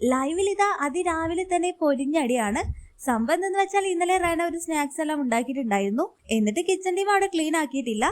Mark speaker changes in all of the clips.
Speaker 1: ലൈവിൽ ഇതാ അതിരാവിലെ തന്നെ പൊരിഞ്ഞടിയാണ്. സംഭവം എന്ന് വെച്ചാൽ ഇന്നലെ റേണ ഒരു സ്നാക്സ് എല്ലാം ഉണ്ടാക്കിയിട്ടുണ്ടായിരുന്നു. എന്നിട്ട് കിച്ചൺ ടീം അവിടെ ക്ലീൻ ആക്കിയിട്ടില്ല.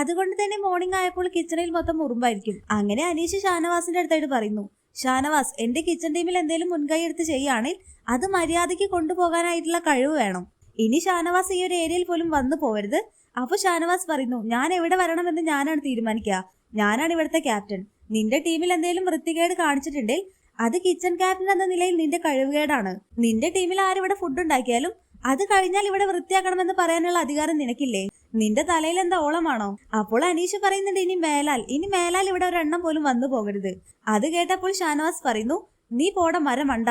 Speaker 1: അതുകൊണ്ട് തന്നെ മോർണിംഗ് ആയപ്പോൾ കിച്ചണിൽ മൊത്തം മുറുമ്പായിരിക്കും. അങ്ങനെ അനീഷ് ഷാനവാസിന്റെ അടുത്തായിട്ട് പറയുന്നു ഷാനവാസ് എന്റെ കിച്ചൺ ടീമിൽ എന്തെങ്കിലും മുൻകൈ എടുത്ത് ചെയ്യുകയാണെങ്കിൽ അത് മര്യാദയ്ക്ക് കൊണ്ടുപോകാനായിട്ടുള്ള കഴിവ് വേണം. ഇനി ഷാനവാസ് ഈ ഒരു ഏരിയയിൽ പോലും വന്നു പോവരുത്. അപ്പൊ ഷാനവാസ് പറയുന്നു ഞാൻ എവിടെ വരണമെന്ന് ഞാനാണ് തീരുമാനിക്കുക. ഞാനാണ് ഇവിടുത്തെ ക്യാപ്റ്റൻ നിന്റെ ടീമിൽ എന്തെങ്കിലും വൃത്തികേട് കാണിച്ചിട്ടുണ്ടെങ്കിൽ അത് കിച്ചൺ ക്യാപ്റ്റൻ എന്ന നിലയിൽ നിന്റെ കഴിവുകേടാണ്. നിന്റെ ടീമിൽ ആരിവിടെ ഫുഡ് ഉണ്ടാക്കിയാലും അത് കഴിഞ്ഞാൽ ഇവിടെ വൃത്തിയാക്കണമെന്ന് പറയാനുള്ള അധികാരം നിനക്കില്ലേ? നിന്റെ തലയിൽ എന്താ ഓളമാണോ? അപ്പോൾ അനീഷ് പറയുന്നുണ്ട് ഇനി മേലാൽ ഇനി മേലാൽ ഇവിടെ ഒരെണ്ണം പോലും വന്നു പോകരുത്. അത് കേട്ടപ്പോൾ ഷാനവാസ് പറയുന്നു നീ പോട മരം വണ്ട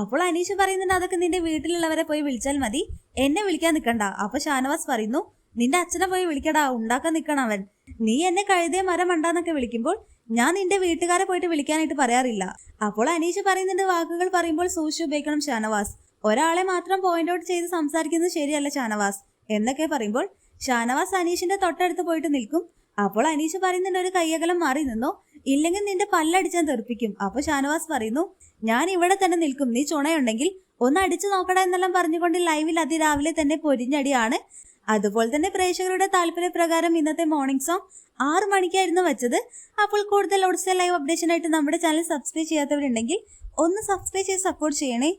Speaker 1: അപ്പോൾ അനീഷ് പറയുന്നുണ്ട് അതൊക്കെ നിന്റെ വീട്ടിലുള്ളവരെ പോയി വിളിച്ചാൽ മതി. എന്നെ വിളിക്കാൻ നിൽക്കണ്ട അപ്പൊ ഷാനവാസ് പറയുന്നു നിന്റെ അച്ഛനെ പോയി വിളിക്കടാ ഉണ്ടാക്കാൻ നിൽക്കണം അവൻ. നീ എന്നെ കഴുതിയ മരം വണ്ടാന്നൊക്കെ വിളിക്കുമ്പോൾ ഞാൻ നിന്റെ വീട്ടുകാരെ പോയിട്ട് വിളിക്കാനായിട്ട് പറയാറില്ല. അപ്പോൾ അനീഷ് പറയുന്നുണ്ട് വാക്കുകൾ പറയുമ്പോൾ സൂക്ഷിച്ച് ഉപയോഗിക്കണം ഷാനവാസ്. ഒരാളെ മാത്രം പോയിന്റ് ഔട്ട് ചെയ്ത് സംസാരിക്കുന്നത് ശരിയല്ല ഷാനവാസ്. എന്നൊക്കെ പറയുമ്പോൾ ഷാനവാസ് അനീഷിന്റെ തൊട്ടടുത്ത് പോയിട്ട് നിൽക്കും. അപ്പോൾ അനീഷ് പറയുന്നുണ്ട് ഒരു കയ്യകലം മാറി നിന്നോ ഇല്ലെങ്കിൽ നിന്റെ പല്ലടിച്ചാൻ തെറിപ്പിക്കും. അപ്പൊ ഷാനവാസ് പറയുന്നു ഞാൻ ഇവിടെ തന്നെ നിൽക്കും. നീ ചുണയുണ്ടെങ്കിൽ ഒന്ന് അടിച്ചു നോക്കടാ എന്നെല്ലാം പറഞ്ഞുകൊണ്ട് ലൈവിൽ അതിരാവിലെ തന്നെ പൊരിഞ്ഞടിയാണ് അതുപോലെ തന്നെ പ്രേക്ഷകരുടെ താല്പര്യപ്രകാരം ഇന്നത്തെ മോർണിംഗ് സോങ് ആറ് മണിക്കായിരുന്നു വെച്ചത്. അപ്പോൾ കൂടുതൽ ഒഡിസ ലൈവ് അപ്ഡേഷൻ ആയിട്ട് നമ്മുടെ ചാനൽ സബ്സ്ക്രൈബ് ചെയ്യാത്തവരുണ്ടെങ്കിൽ ഒന്ന് സബ്സ്ക്രൈബ് ചെയ്ത് സപ്പോർട്ട് ചെയ്യണേ.